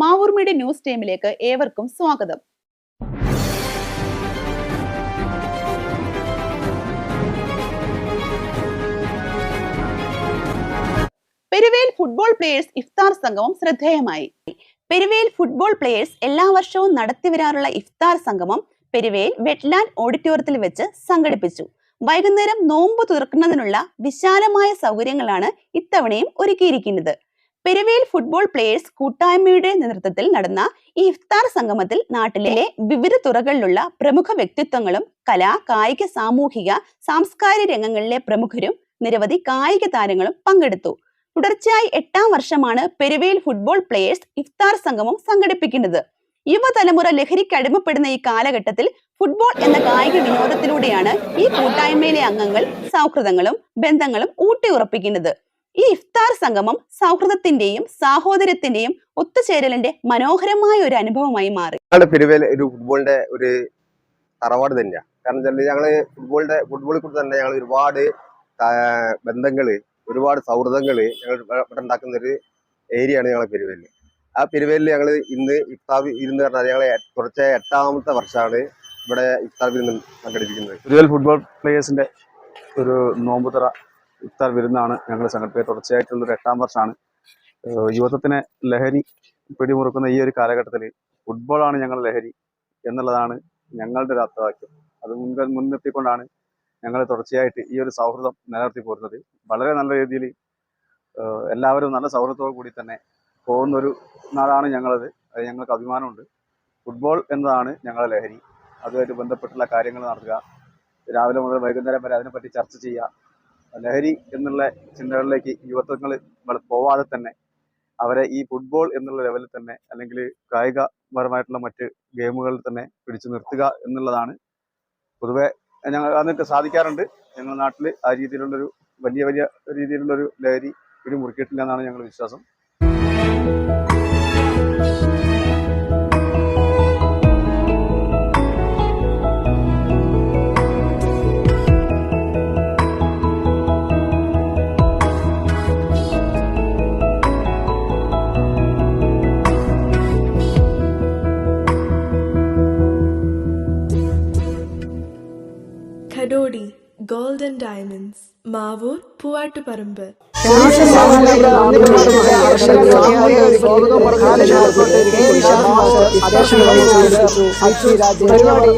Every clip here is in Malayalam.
മാവൂർ മീഡിയ ന്യൂസ് ടൈമിലേക്ക് ഏവർക്കും സ്വാഗതം. പെരുവേൽ ഫുട്ബോൾ പ്ലേയേഴ്സ് ഇഫ്താർ സംഗമം ശ്രദ്ധേയമായി. പെരുവേൽ ഫുട്ബോൾ പ്ലേയേഴ്സ് എല്ലാ വർഷവും നടത്തിവരാറുള്ള ഇഫ്താർ സംഗമം പെരുവേൽ വെറ്റ്ലാൻഡ് ഓഡിറ്റോറിയത്തിൽ വെച്ച് സംഘടിപ്പിച്ചു. വൈകുന്നേരം നോമ്പ് തുറക്കുന്നതിനുള്ള വിശാലമായ സൗകര്യങ്ങളാണ് ഇത്തവണയും ഒരുക്കിയിരിക്കുന്നത്. പെരുവേൽ ഫുട്ബോൾ പ്ലേയേഴ്സ് കൂട്ടായ്മയുടെ നേതൃത്വത്തിൽ നടന്ന ഈ ഇഫ്താർ സംഗമത്തിൽ നാട്ടിലെ വിവിധ തുറകളിലുള്ള പ്രമുഖ വ്യക്തിത്വങ്ങളും കലാ കായിക സാമൂഹിക സാംസ്കാരിക രംഗങ്ങളിലെ പ്രമുഖരും നിരവധി കായിക താരങ്ങളും പങ്കെടുത്തു. തുടർച്ചയായി എട്ടാം വർഷമാണ് പെരുവേൽ ഫുട്ബോൾ പ്ലേയേഴ്സ് ഇഫ്താർ സംഗമം സംഘടിപ്പിക്കുന്നത്. യുവതലമുറ ലഹരിക്ക് അടിമപ്പെടുന്ന ഈ കാലഘട്ടത്തിൽ ഫുട്ബോൾ എന്ന കായിക വിനോദത്തിലൂടെയാണ് ഈ കൂട്ടായ്മയിലെ അംഗങ്ങൾ സൗഹൃദങ്ങളും ബന്ധങ്ങളും ഊട്ടിയുറപ്പിക്കുന്നത്. ഈ ഇഫ്താർ സംഗമം സൗഹൃദത്തിന്റെയും സാഹോദര്യത്തിന്റെയും ഒത്തുചേരലിന്റെ മനോഹരമായ ഒരു അനുഭവമായി മാറി. പെരുവേൽ ഒരു ഫുട്ബോളിന്റെ ഒരു തറവാട് തന്നെയാണ് കാരണം വെച്ചാൽ ഞങ്ങൾ ഫുട്ബോളിന്റെ ഫുട്ബോളിൽ കൂടി തന്നെ ഞങ്ങൾ ഒരുപാട് ബന്ധങ്ങൾ ഒരുപാട് സൗഹൃദങ്ങൾ ഞങ്ങൾ ഇവിടെ ഉണ്ടാക്കുന്ന ഒരു ഏരിയയാണ് ഞങ്ങളെ പെരുവേൽ ആ പെരുവേലിൽ ഞങ്ങൾ ഇന്ന് ഇഫ്താർ വിരുന്ന് പറഞ്ഞാൽ ഞങ്ങളെ കുറച്ച് എട്ടാമത്തെ വർഷമാണ് ഇവിടെ ഇഫ്താർ വിരുന്ന് സംഘടിപ്പിക്കുന്നത്. പെരുവേൽ ഫുട്ബോൾ പ്ലേയേഴ്സിന്റെ ഒരു നോമ്പുതറ ഇഫ്താർ വിരുന്നാണ് ഞങ്ങൾ സംഘടിപ്പിക്കുക. തുടർച്ചയായിട്ടുള്ള ഒരു എട്ടാം വർഷമാണ് യുവത്വത്തിനെ ലഹരി പിടിമുറുക്കുന്ന ഈ ഒരു കാലഘട്ടത്തിൽ ഫുട്ബോളാണ് ഞങ്ങളുടെ ലഹരി എന്നുള്ളതാണ് ഞങ്ങളുടെ ഒരു അർത്ഥവാക്യം. അത് മുൻക മുൻനിർത്തിക്കൊണ്ടാണ് ഞങ്ങൾ തുടർച്ചയായിട്ട് ഈ ഒരു സൗഹൃദം നിലനിർത്തി പോരുന്നത്. വളരെ നല്ല രീതിയിൽ എല്ലാവരും നല്ല സൗഹൃദത്തോടു കൂടി തന്നെ പോകുന്നൊരു നാടാണ് ഞങ്ങളത്. അത് ഞങ്ങൾക്ക് അഭിമാനമുണ്ട്. ഫുട്ബോൾ എന്നതാണ് ഞങ്ങളുടെ ലഹരി. അതുമായിട്ട് ബന്ധപ്പെട്ടുള്ള കാര്യങ്ങൾ നടത്തുക. രാവിലെ മുതൽ വൈകുന്നേരം വരെ അതിനെപ്പറ്റി ചർച്ച ചെയ്യുക. ലഹരി എന്നുള്ള ചിന്തകളിലേക്ക് യുവത്വങ്ങൾ പോവാതെ തന്നെ അവരെ ഈ ഫുട്ബോൾ എന്നുള്ള ലെവലിൽ തന്നെ അല്ലെങ്കിൽ കായികപരമായിട്ടുള്ള മറ്റ് ഗെയിമുകളിൽ തന്നെ പിടിച്ചു നിർത്തുക എന്നുള്ളതാണ്. പൊതുവെ ഞങ്ങൾ അതിനൊക്കെ സാധിക്കാറുണ്ട്. ഞങ്ങളുടെ നാട്ടിൽ ആ രീതിയിലുള്ളൊരു വലിയ വലിയ രീതിയിലുള്ളൊരു ലഹരി പിടി മുറുക്കിയിട്ടില്ല എന്നാണ് ഞങ്ങളുടെ വിശ്വാസം. Kadodi golden diamonds Mavoor Poovattuparamba. പരിപാടി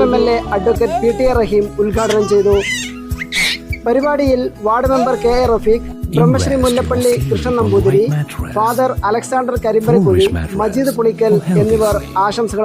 M L A advocate P T A Rahim ഉദ്ഘാടനം ചെയ്തു പരിപാടിയിൽ ward member K A Rafeeq Brahmasree Mullappally Krishnan Namboothiri father Alexander Karimparakuzhi Majeed Pulikkal എന്നിവർ ആശംസകൾ